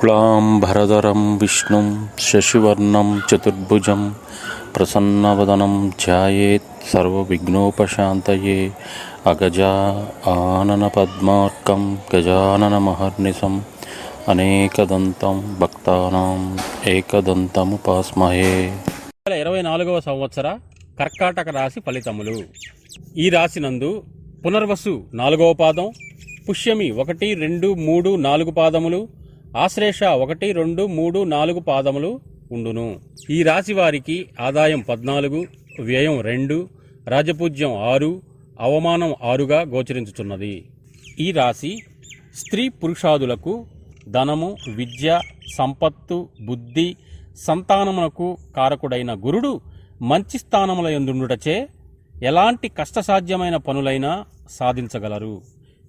శుక్లాంబరధరం విష్ణుం శశివర్ణం చతుర్భుజం ప్రసన్నవదనం ధ్యాయేత్ సర్వవిఘ్నోపశాంతయే అగజా ఆనన పద్మార్కం గజానన మహర్నిశం అనేకదంతం భక్తానం ఏకదంతము పాస్మహే ఇరవై నాలుగవ సంవత్సర కర్కాటక రాశి ఫలితములు. ఈ రాశినందు పునర్వసు నాలుగవ పాదం పుష్యమి ఒకటి రెండు మూడు నాలుగు పాదములు ఆశ్లేష ఒకటి రెండు మూడు నాలుగు పాదములు ఉండును. ఈ రాశి వారికి ఆదాయం పద్నాలుగు వ్యయం రెండు రాజపూజ్యం ఆరు అవమానం ఆరుగా గోచరించుచున్నది. ఈ రాశి స్త్రీ పురుషాదులకు ధనము విద్య సంపత్తు బుద్ధి సంతానమునకు కారకుడైన గురుడు మంచి స్థానముల ఎందుండుటచే ఎలాంటి కష్టసాధ్యమైన పనులైనా సాధించగలరు.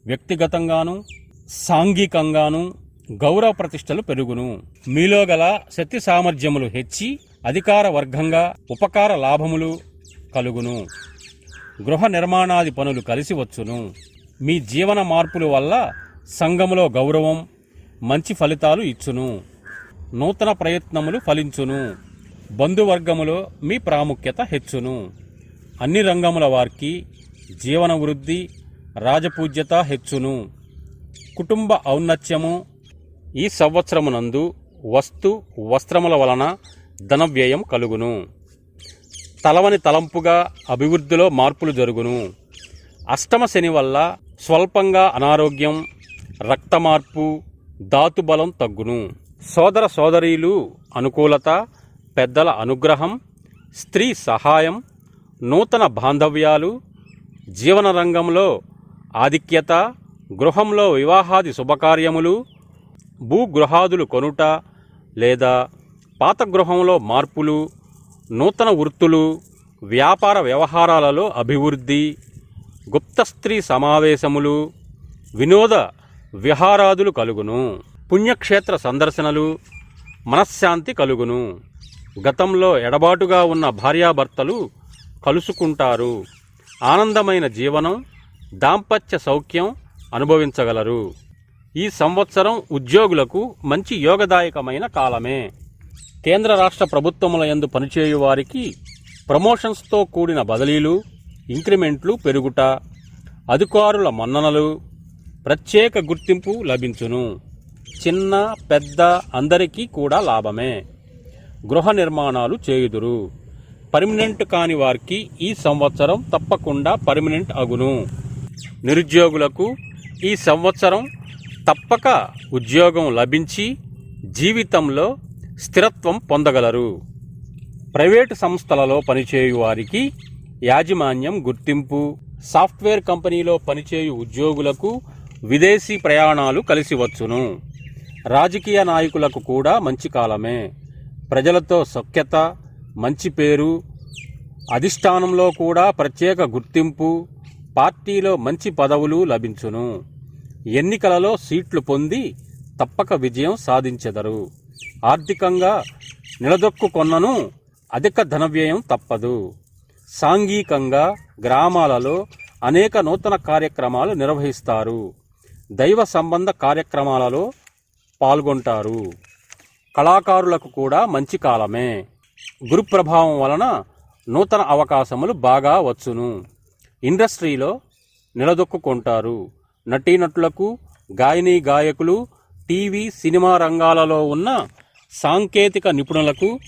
వ్యక్తిగతంగాను సాంఘికంగాను గౌరవ ప్రతిష్టలు పెరుగును. మీలో గల శక్తి సామర్థ్యములు హెచ్చి అధికార వర్గంగా ఉపకార లాభములు కలుగును. గృహ నిర్మాణాది పనులు కలిసి వచ్చును. మీ జీవన మార్పుల వల్ల సంఘములో గౌరవం మంచి ఫలితాలు ఇచ్చును. నూతన ప్రయత్నములు ఫలించును. బంధువర్గములో మీ ప్రాముఖ్యత హెచ్చును. అన్ని రంగముల వారికి జీవన వృద్ధి రాజపూజ్యత హెచ్చును. కుటుంబ ఔన్నత్యము ఈ సంవత్సరమునందు వస్తు వస్త్రముల వలన ధన వ్యయం కలుగును. తలవని తలంపుగా అభివృద్ధిలో మార్పులు జరుగును. అష్టమ శని వల్ల స్వల్పంగా అనారోగ్యం రక్త మార్పు ధాతుబలం తగ్గును. సోదర సోదరీలు అనుకూలత పెద్దల అనుగ్రహం స్త్రీ సహాయం నూతన బాంధవ్యాలు జీవన రంగంలో ఆధిక్యత గృహంలో వివాహాది శుభకార్యములు భూగృహాదులు కొనుట లేదా పాత గృహంలో మార్పులు నూతన వృత్తులు వ్యాపార వ్యవహారాలలో అభివృద్ధి గుప్త స్త్రీ సమావేశములు వినోద విహారాదులు కలుగును. పుణ్యక్షేత్ర సందర్శనలు మనశ్శాంతి కలుగును. గతంలో ఎడబాటుగా ఉన్న భార్యాభర్తలు కలుసుకుంటారు. ఆనందమైన జీవనం దాంపత్య సౌఖ్యం అనుభవించగలరు. ఈ సంవత్సరం ఉద్యోగులకు మంచి యోగదాయకమైన కాలమే. కేంద్ర రాష్ట్ర ప్రభుత్వముల యందు పనిచేయు వారికి ప్రమోషన్స్తో కూడిన బదిలీలు ఇంక్రిమెంట్లు పెరుగుట అధికారుల మన్ననలు ప్రత్యేక గుర్తింపు లభించును. చిన్న పెద్ద అందరికీ కూడా లాభమే. గృహ నిర్మాణాలు చేయుదురు. పర్మనెంట్ కాని వారికి ఈ సంవత్సరం తప్పకుండా పర్మనెంట్ అగును. నిరుద్యోగులకు ఈ సంవత్సరం తప్పక ఉద్యోగం లభించి జీవితంలో స్థిరత్వం పొందగలరు. ప్రైవేటు సంస్థలలో పనిచేయు వారికి యాజమాన్యం గుర్తింపు సాఫ్ట్వేర్ కంపెనీలో పనిచేయు ఉద్యోగులకు విదేశీ ప్రయాణాలు కలిసి వచ్చును. రాజకీయ నాయకులకు కూడా మంచి కాలమే. ప్రజలతో సఖ్యత మంచి పేరు అధిష్టానంలో కూడా ప్రత్యేక గుర్తింపు పార్టీలో మంచి పదవులు లభించును. ఎన్నికలలో సీట్లు పొంది తప్పక విజయం సాధించెదరు. ఆర్థికంగా నిలదొక్కుకొన్నను అధిక ధనవ్యయం తప్పదు. సాంఘికంగా గ్రామాలలో అనేక నూతన కార్యక్రమాలు నిర్వహిస్తారు. దైవ సంబంధ కార్యక్రమాలలో పాల్గొంటారు. కళాకారులకు కూడా మంచి కాలమే. గురు ప్రభావం వలన నూతన అవకాశములు బాగా వచ్చును. ఇండస్ట్రీలో నిలదొక్కుకుంటారు. నటీనటులకు గాయని గాయకులు టీవీ సినిమా రంగాలలో ఉన్న సాంకేతిక నిపుణులకు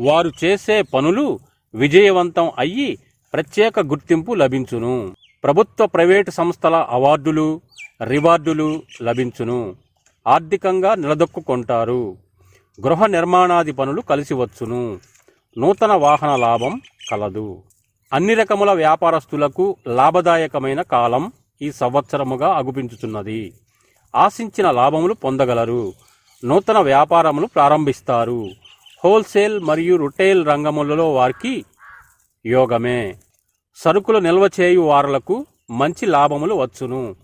వారు చేసే పనులు విజయవంతం అయ్యి ప్రత్యేక గుర్తింపు లభించును. ప్రభుత్వ ప్రైవేటు సంస్థల అవార్డులు రివార్డులు లభించును. ఆర్థికంగా నిలదొక్కుంటారు గృహ నిర్మాణాది పనులు కలిసి వచ్చును. నూతన వాహన లాభం కలదు. అన్ని రకముల వ్యాపారస్తులకు లాభదాయకమైన కాలం ఈ సంవత్సరముగా అగుపించుచున్నది. ఆశించిన లాభములు పొందగలరు. నూతన వ్యాపారములు ప్రారంభిస్తారు. హోల్సేల్ మరియు రిటైల్ రంగములలో వారికి యోగమే. సరుకులు నిల్వ చేయు వారులకు మంచి లాభములు వచ్చును.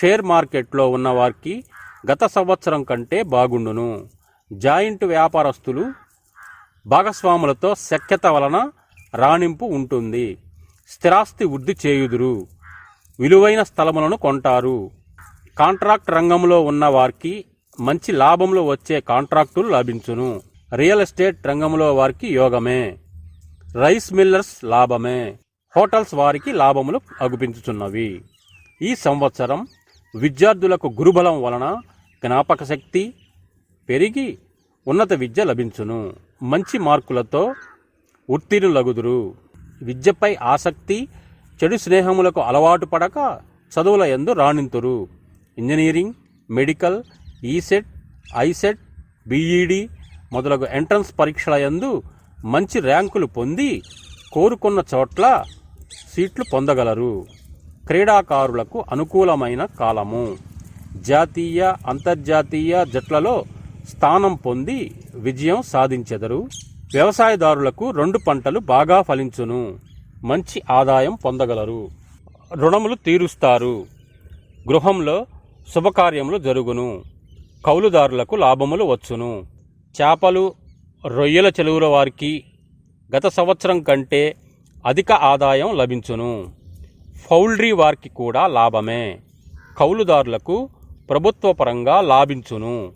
షేర్ మార్కెట్లో ఉన్న వారికి గత సంవత్సరం కంటే బాగుండును. జాయింట్ వ్యాపారస్తులు భాగస్వాములతో శక్యత వలన రాణింపు ఉంటుంది. స్థిరాస్తి వృద్ధి చేయుదురు. విలువైన స్థలములను కొంటారు. కాంట్రాక్ట్ రంగంలో ఉన్న వారికి మంచి లాభంలో వచ్చే కాంట్రాక్టులు లభించును. రియల్ ఎస్టేట్ రంగంలో వారికి యోగమే. రైస్ మిల్లర్స్ లాభమే. హోటల్స్ వారికి లాభములు అగుపించుచున్నవి. ఈ సంవత్సరం విద్యార్థులకు గురుబలం వలన జ్ఞాపక శక్తి పెరిగి ఉన్నత విద్య లభించును. మంచి మార్కులతో ఉత్తీర్ణులగుదురు. విద్యపై ఆసక్తి చెడు స్నేహములకు అలవాటు పడక చదువుల యందు రాణింతురు. Engineering medical ECET ICET BEd మొదలగు ఎంట్రన్స్ పరీక్షల యందు మంచి ర్యాంకులు పొంది కోరుకున్న చోట్ల సీట్లు పొందగలరు. క్రీడాకారులకు అనుకూలమైన కాలము. జాతీయ అంతర్జాతీయ జట్లలో స్థానం పొంది విజయం సాధించెదరు. వ్యవసాయదారులకు రెండు పంటలు బాగా ఫలించును. మంచి ఆదాయం పొందగలరు. రుణములు తీరుస్తారు. గృహంలో శుభకార్యములు జరుగును. కౌలుదారులకు లాభములు వచ్చును. చేపలు రొయ్యల చెలువుల వారికి గత సంవత్సరం కంటే అధిక ఆదాయం లభించును. పౌల్ట్రీ వారికి కూడా లాభమే. కౌలుదారులకు ప్రభుత్వ పరంగా లాభించును.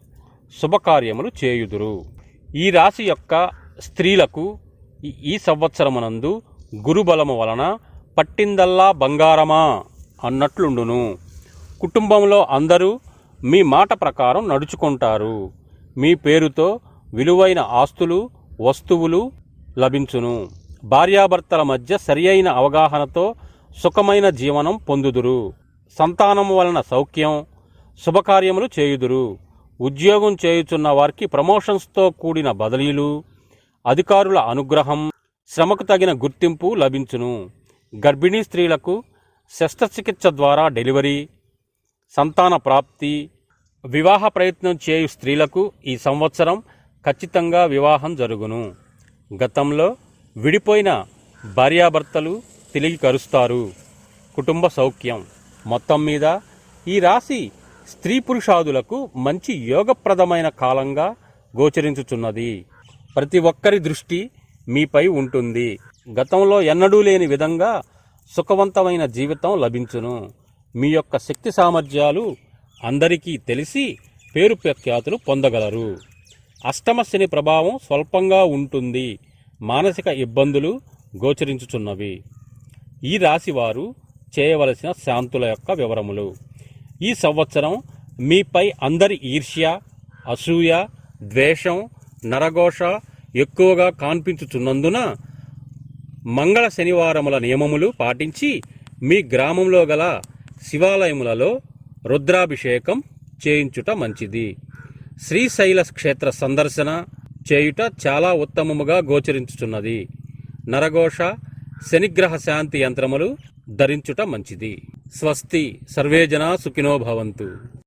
శుభకార్యములు చేయుదురు. ఈ రాశి యొక్క స్త్రీలకు ఈ- ఈ సంవత్సరమునందు గురుబలము వలన పట్టిందల్లా బంగారమా అన్నట్లుండును. కుటుంబంలో అందరూ మీ మాట ప్రకారం నడుచుకుంటారు. మీ పేరుతో విలువైన ఆస్తులు వస్తువులు లభించును. భార్యాభర్తల మధ్య సరియైన అవగాహనతో సుఖమైన జీవనం పొందుదురు. సంతానం వలన సౌఖ్యం శుభకార్యములు చేయుదురు. ఉద్యోగం చేయుచున్న వారికి ప్రమోషన్స్తో కూడిన బదిలీలు అధికారుల అనుగ్రహం శ్రమకు తగిన గుర్తింపు లభించును. గర్భిణీ స్త్రీలకు శస్త్రచికిత్స ద్వారా డెలివరీ సంతాన ప్రాప్తి వివాహ ప్రయత్నం చేయు స్త్రీలకు ఈ సంవత్సరం ఖచ్చితంగా వివాహం జరుగును. గతంలో విడిపోయిన భార్యాభర్తలు తిరిగి కరుస్తారు. కుటుంబ సౌఖ్యం మొత్తం మీద ఈ రాశి స్త్రీ పురుషాదులకు మంచి యోగప్రదమైన కాలంగా గోచరించుచున్నది. ప్రతి ఒక్కరి దృష్టి మీపై ఉంటుంది. గతంలో ఎన్నడూ లేని విధంగా సుఖవంతమైన జీవితం లభించును. మీ యొక్క శక్తి సామర్థ్యాలు అందరికీ తెలిసి పేరు ప్రఖ్యాతులు పొందగలరు. అష్టమ శని ప్రభావం స్వల్పంగా ఉంటుంది. మానసిక ఇబ్బందులు గోచరించుచున్నవి. ఈ రాశి వారు చేయవలసిన శాంతుల యొక్క వివరములు. ఈ సంవత్సరం మీపై అందరి ఈర్ష్య అసూయ ద్వేషం నరఘోష ఎక్కువగా కాన్పించుచున్నందున మంగళ శనివారముల నియమములు పాటించి మీ గ్రామంలో గల శివాలయములలో రుద్రాభిషేకం చేయించుట మంచిది. శ్రీశైల క్షేత్ర సందర్శన చేయుట చాలా ఉత్తమముగా గోచరించుచున్నది. నరఘోష శనిగ్రహ శాంతి యంత్రములు ధరించుట మంచిది. స్వస్తి. సర్వేజన సుఖినోభవంతు సుఖినో భవంతు.